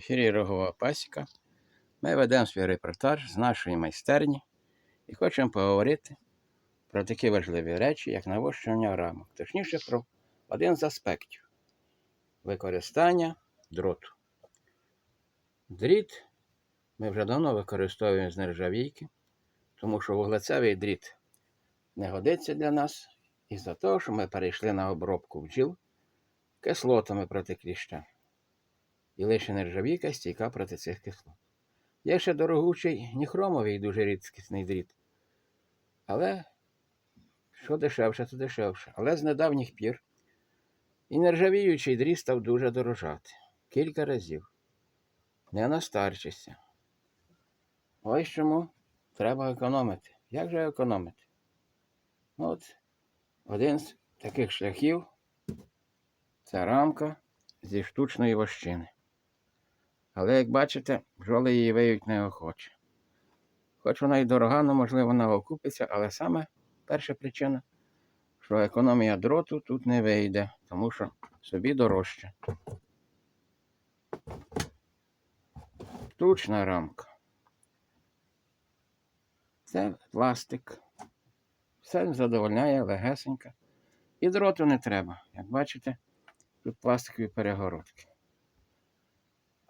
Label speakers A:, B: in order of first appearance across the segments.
A: ефірі Рогова Пасіка. Ми ведемо свій репортаж з нашої майстерні і хочемо поговорити про такі важливі речі, як навощення рамок. Точніше, про один з аспектів використання дроту. Дріт ми вже давно використовуємо з нержавійки, тому що вуглецевий дріт не годиться для нас із-за того, що ми перейшли на обробку бджіл кислотами проти кліща. І лише нержавійка стійка проти цих кислот. Є ще дорогучий ніхромовий дуже рідкісний дріт. Але що дешевше, то дешевше. Але з недавніх пір і нержавіючий дріт став дуже дорожати. Кілька разів. Не настарчися. Ось чому треба економити. Як же економити? Ну, От один з таких шляхів це рамка зі штучної вощини. Але, як бачите, бджоли її виють неохоче. Хоч вона й дорога, але можливо вона окупиться, але саме перша причина, що економія дроту тут не вийде, тому що собі дорожче. Штучна рамка. Це пластик. Все задовольняє легесенько. І дроту не треба. Як бачите, тут пластикові перегородки.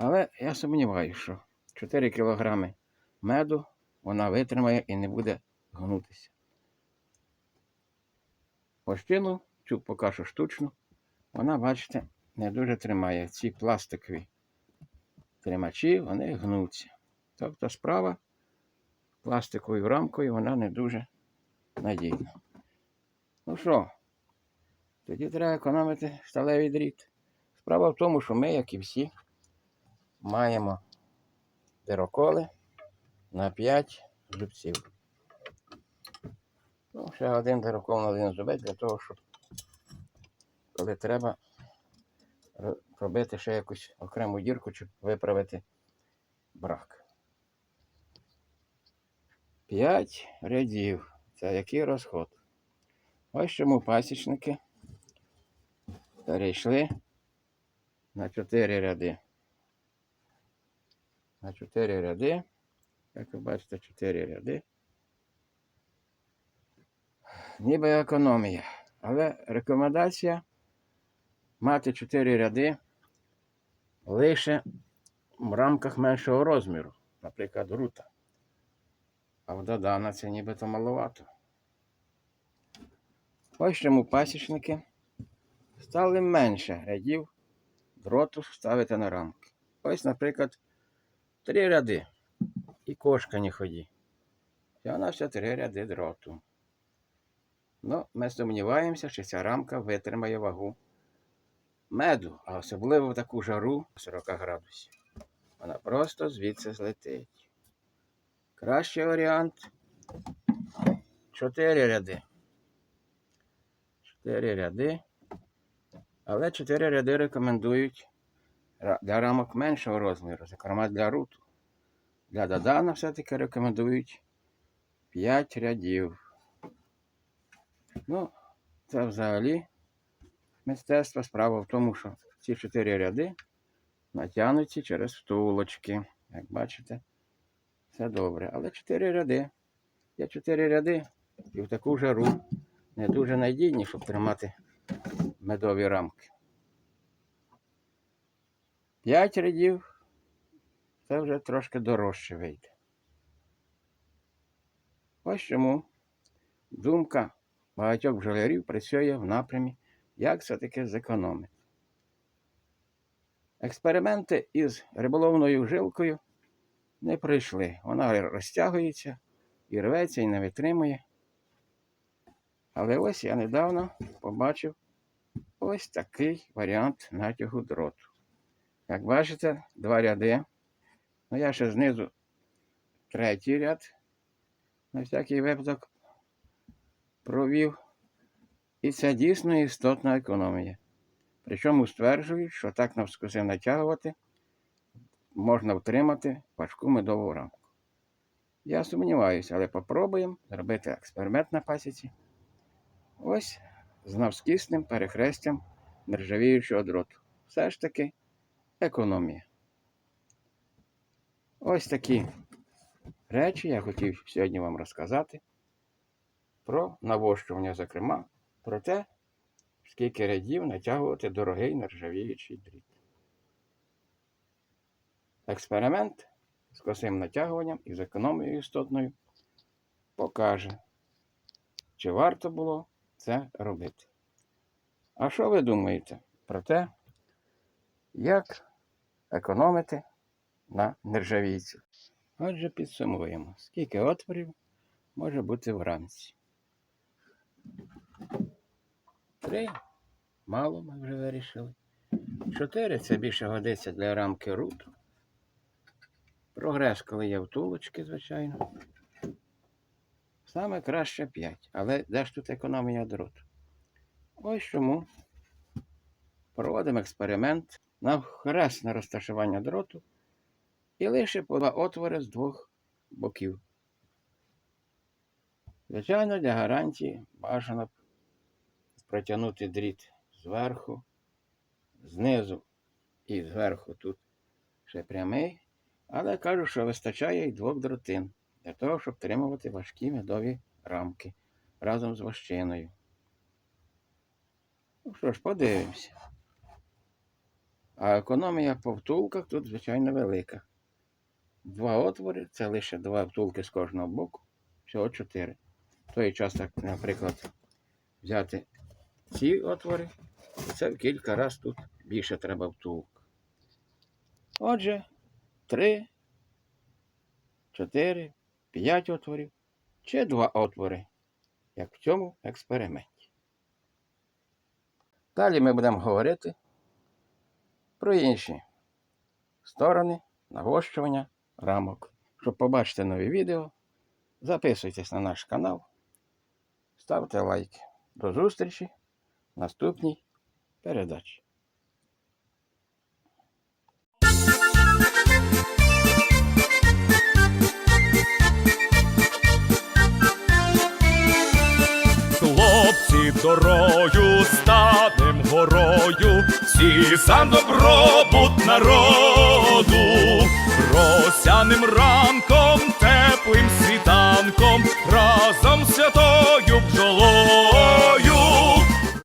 A: Але я сумніваюся, що 4 кг меду вона витримає і не буде гнутися. Площину, цю поки що штучну, вона, бачите, не дуже тримає. Ці пластикові тримачі, вони гнуться. Тобто справа пластиковою рамкою вона не дуже надійна. Ну що, тоді треба економити сталевий дріт. Справа в тому, що ми, як і всі, маємо дироколи на 5 зубців. Ну, ще один дирокол на один зубець для того, щоб коли треба ро- робити ще якусь окрему дірку, щоб виправити брак. 5 рядів. Це який розход? Ось чому пасічники перейшли на 4 ряди. На 4 ряди. Як ви бачите, 4 ряди. Ніби економія. Але рекомендація мати 4 ряди лише в рамках меншого розміру, наприклад, рута. А в Додана це нібито маловато. Ось чому пасічники стали менше рядів дроту ставити на рамки. Ось, наприклад, три ряди. І кошка не ході. І вона все три ряди дроту. Ну, ми сумніваємося, що ця рамка витримає вагу меду, а особливо в таку жару 40 градусів. Вона просто звідси злетить. Кращий варіант. Чотири ряди. Чотири ряди. Але чотири ряди рекомендують для рамок меншого розміру, зокрема для руту. Для Дадана все-таки рекомендують 5 рядів. Ну, це взагалі мистецтво. Справа в тому, що ці 4 ряди натягнуті через втулочки. Як бачите, все добре. Але 4 ряди. Є 4 ряди і в таку жару не дуже надійні, щоб тримати медові рамки. 5 рядів це вже трошки дорожче вийде. Ось чому думка багатьох бджолярів працює в напрямі, як все-таки зекономити. Експерименти із риболовною жилкою не пройшли. Вона розтягується і рветься, і не витримує. Але ось я недавно побачив ось такий варіант натягу дроту. Як бачите, два ряди. Ну, я ще знизу третій ряд. На всякий випадок провів. І це дійсно істотна економія. Причому стверджують, що так навскоси натягувати можна втримати важку медову рамку. Я сумніваюся, але попробуємо зробити експеримент на пасіці. Ось з навскісним перехрестям нержавіючого дроту. Все ж таки економія. Ось такі речі я хотів сьогодні вам розказати про навощування, зокрема, про те, скільки рядів натягувати дорогий нержавіючий дріт. Експеримент з косим натягуванням і з економією істотною покаже, чи варто було це робити. А що ви думаєте про те, як економити на нержавійцю? Отже, підсумуємо, скільки отворів може бути в рамці. Три. Мало ми вже вирішили. Чотири це більше годиться для рамки руту. Прогрес, коли є втулочки, звичайно. Саме краще 5. Але де ж тут економія дроту? Ось чому проводимо експеримент на розташування дроту і лише по два отвори з двох боків. Звичайно, для гарантії бажано протягнути дріт зверху, знизу і зверху тут ще прямий, але кажу, що вистачає і двох дротин для того, щоб тримувати важкі медові рамки разом з ващиною. Ну що ж, подивимося. А економія по втулках тут, звичайно, велика. Два отвори це лише два втулки з кожного боку, всього чотири. В той час, так, наприклад, взяти ці отвори, то це в кілька разів тут більше треба втулок. Отже, три, чотири, п'ять отворів чи два отвори, як в цьому експерименті. Далі ми будемо говорити про інші сторони нагощування рамок. Щоб побачити нові відео, записуйтесь на наш канал, ставте лайки. До зустрічі в наступній передачі.
B: Хлопці дорою горою, всі за добробут народу, росяним ранком, теплим світанком, разом святою бджолою,